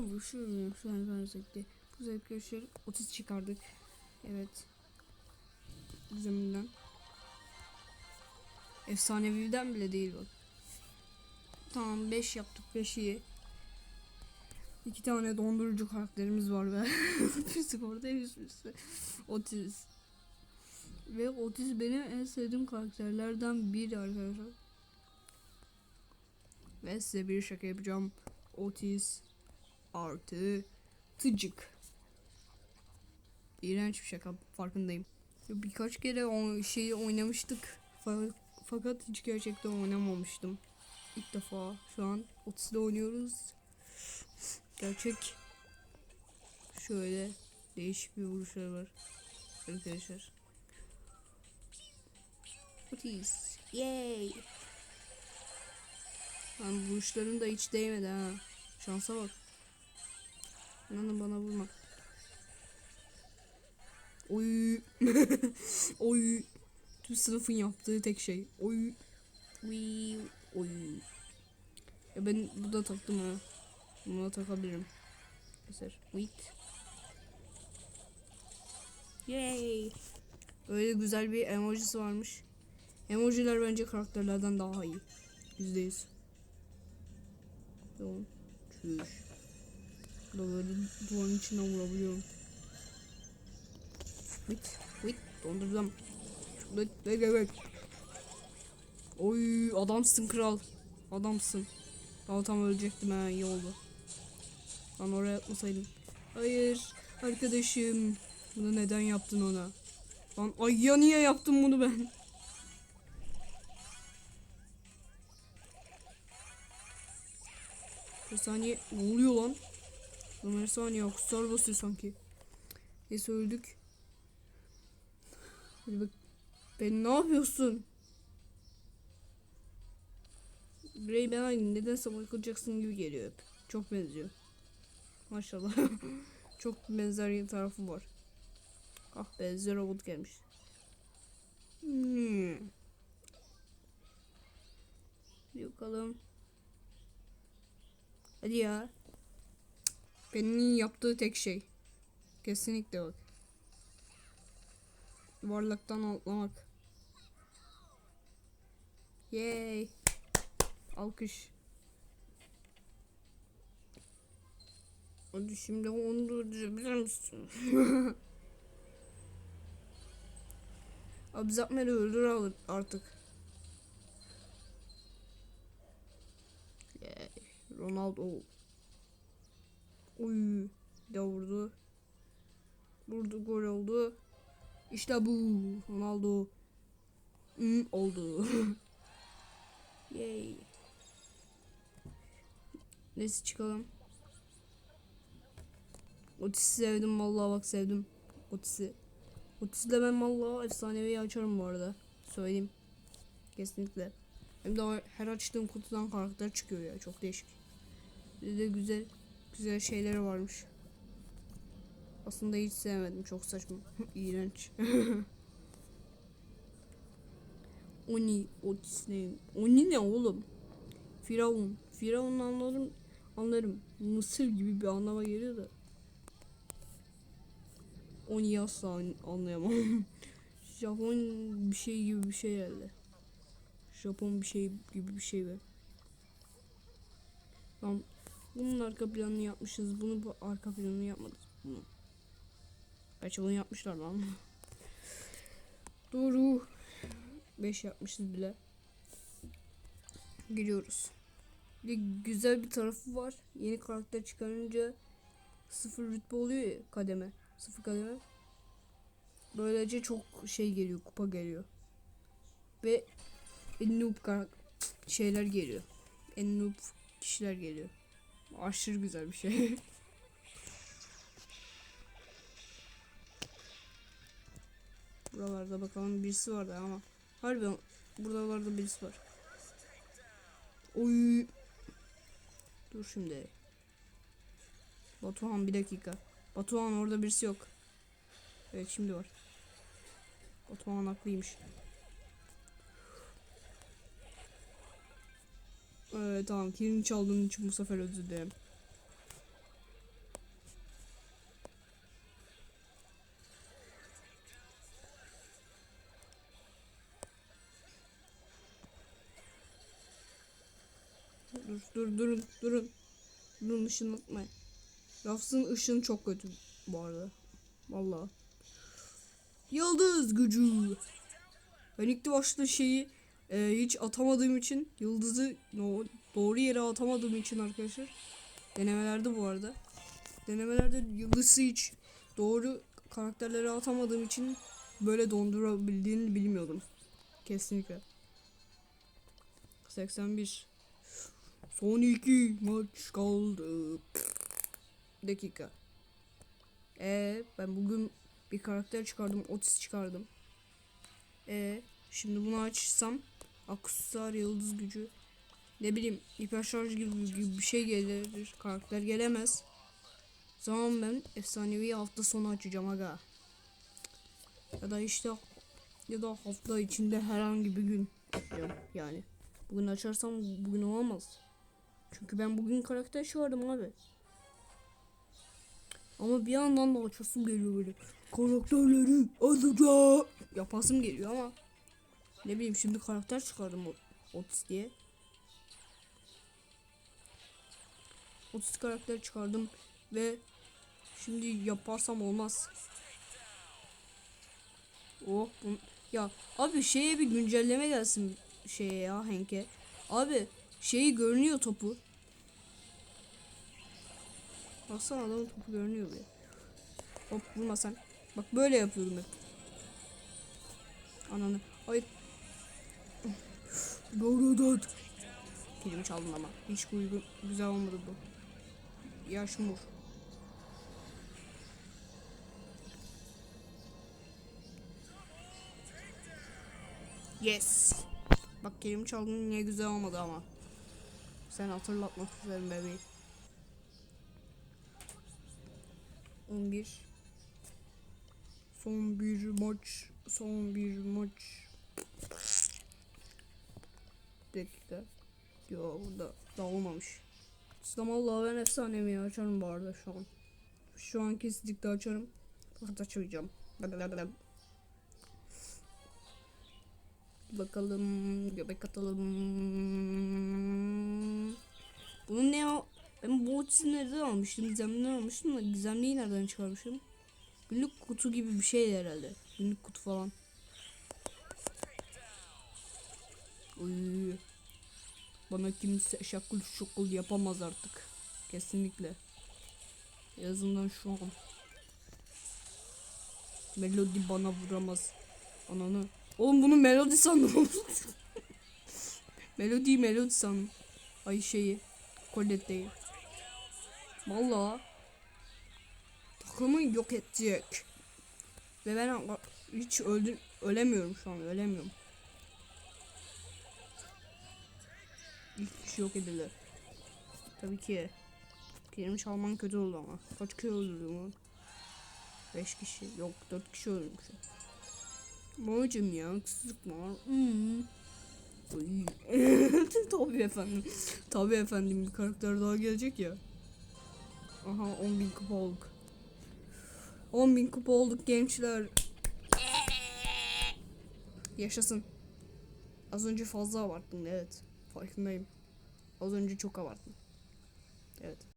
Ama şu an ben zevkli. Bu zevkli görüşleri 30 çıkardık. Evet. Zeminden. Efsaneviden bile değil bak. Tamam 5 yaptık 5 iyi. İki tane dondurucu karakterimiz var ve Fizik orada yüzmüşsü. Otiz. Ve Otiz benim en sevdiğim karakterlerden biri arkadaşlar. Ve size bir şaka yapacağım. Otis artı tıcık. İğrenç bir şaka farkındayım. Birkaç kere o şeyi oynamıştık. Fa- Fakat hiç gerçekten oynamamıştım. İlk defa şu an Otis'le oynuyoruz. Gerçek şöyle değişik bir vuruşlar var arkadaşlar. Otis. Yay. Ben vuruşların da hiç değmedi ha. Şansa bak. İnanın bana vurma. Oy. Oy. Tüm sınıfın yaptığı tek şey. Oy. Oy. Oy. Ya ben burada taktım ha. Buna takabilirim. Mesela wait. Yay. Öyle güzel bir emojisi varmış. Emojiler bence karakterlerden daha iyi. Yüzde yüz. Tamam. Çüş. Buraları duvarın içine vurabiliyorum. Wait, wait, donduracağım. Wait, wait, wait. Oy, adamsın kral. Adamsın. Daha tam ölecektim ha, iyi oldu. Lan oraya atmasaydım. Hayır, arkadaşım. Bunu neden yaptın ona? Lan ay ya niye yaptım bunu ben? Bir saniye ne oluyor lan? Lan her saniye akuslar basıyor sanki. Neyse öldük. Hadi bak. Ben ne yapıyorsun? Grey ben aynı nedense Michael Jackson gibi geliyor hep. Çok benziyor. Maşallah. Çok benzer tarafı var. Ah be Zero gelmiş. Hmm. Hadi bakalım. Hadi ya. Benim yaptığı tek şey. Kesinlikle bak. Yuvarlaktan atlamak. Yay. Alkış. Hadi şimdi onu durdurabilir misin? Abi Zapmer'i öldür artık. Yay. Ronaldo. Oy. Bir de vurdu. Vurdu gol oldu. İşte bu. Ronaldo. Hmm, oldu. Yay. Neyse çıkalım. Otis'i sevdim vallahi bak sevdim. Otis'i. Otis'le ben vallahi efsanevi açarım bu arada. Söyleyeyim. Kesinlikle. Hem de her açtığım kutudan karakter çıkıyor ya. Çok değişik. Bir de güzel güzel şeyleri varmış. Aslında hiç sevmedim. Çok saçma. İğrenç. Oni, Otis? Oni ne oğlum? Firavun. Firavun anlarım. Anlarım. Mısır gibi bir anlama geliyor da. Oni asla an- anlayamam. Japon bir şey gibi bir şey herhalde. Japon bir şey gibi bir şey be. Lan bunun arka planını yapmışız. Bunu bu arka planını yapmadık. Bunu. Gerçi bunu yapmışlar lan. Doğru. 5 yapmışız bile. Giriyoruz. Bir güzel bir tarafı var. Yeni karakter çıkarınca sıfır rütbe oluyor ya kademe. Sıfır kademe. Böylece çok şey geliyor, kupa geliyor. Ve en noob karak- şeyler geliyor. En noob kişiler geliyor. Aşırı güzel bir şey. Buralarda bakalım birisi vardı ama. Harbi buralarda birisi var. Oy. Dur şimdi. Batuhan bir dakika. Batuhan orada birisi yok. Evet şimdi var. Batuhan haklıymış. Ee, tamam kilimi çaldığım için bu sefer özür dilerim. Dur dur durun durun. Durun ışınlatmayın. Rafs'ın ışın çok kötü bu arada. Vallahi. Yıldız gücü. Ben ilk de başta şeyi e, hiç atamadığım için yıldızı no, doğru yere atamadığım için arkadaşlar. Denemelerde bu arada. Denemelerde yıldızı hiç doğru karakterlere atamadığım için böyle dondurabildiğini bilmiyordum. Kesinlikle. 81 Son iki maç kaldı. Dakika. E ben bugün bir karakter çıkardım. Otis çıkardım. E şimdi bunu açsam aksesuar yıldız gücü ne bileyim hiper şarj gibi, gibi bir şey gelir. Karakter gelemez. O zaman ben efsanevi hafta sonu açacağım aga. Ya da işte ya da hafta içinde herhangi bir gün açacağım yani. Bugün açarsam bugün olamaz. Çünkü ben bugün karakter çağırdım abi. Ama bir yandan da açasım geliyor böyle. Karakterleri alacağım. Yapasım geliyor ama ne bileyim şimdi karakter çıkardım Otis diye. Otis karakter çıkardım ve şimdi yaparsam olmaz. Oh bu, ya abi şeye bir güncelleme gelsin şeye ya Henk'e. Abi şeyi görünüyor topu. Baksana adamın topu görünüyor bir. Hop vurma sen. Bak böyle yapıyorum hep. Ananı. Hayır. Doğru dört. Kelime çaldın ama. Hiç uygun güzel olmadı bu. Yaşmur. Yes. Bak kelime çaldın niye güzel olmadı ama. Sen hatırlatmak isterim bebeğim. 11 Son bir maç Son bir maç Dakika Yo burada da olmamış İslam Allah ben efsanevi açarım bu arada şu an Şu an kesinlikle açarım Fakat açmayacağım. Bakalım göbek atalım Bunun ne o ben bu otisi nereden almıştım? Gizemli'den almıştım da gizemliyi nereden çıkarmışım? Günlük kutu gibi bir şey herhalde. Günlük kutu falan. Bana kimse şakul şukul yapamaz artık. Kesinlikle. En azından şu an. Melodi bana vuramaz. Ananı. Oğlum bunu melodi sandım. melodi melodi sandım. Ay şeyi. Colette değil. Valla takımı yok edecek. Ve ben hiç öldür ölemiyorum şu an ölemiyorum. İlk kişi yok edildi. Tabii ki. Kelime çalman kötü oldu ama. Kaç kişi öldürdüm onu? 5 kişi. Yok 4 kişi öldürmüşüm. Babacım ya haksızlık var. Hmm. Tabii efendim. Tabii efendim bir karakter daha gelecek ya. Aha 10.000 kupa olduk. 10.000 kupa olduk gençler. Yaşasın. Az önce fazla abarttım evet. Farkındayım. Az önce çok abarttım. Evet.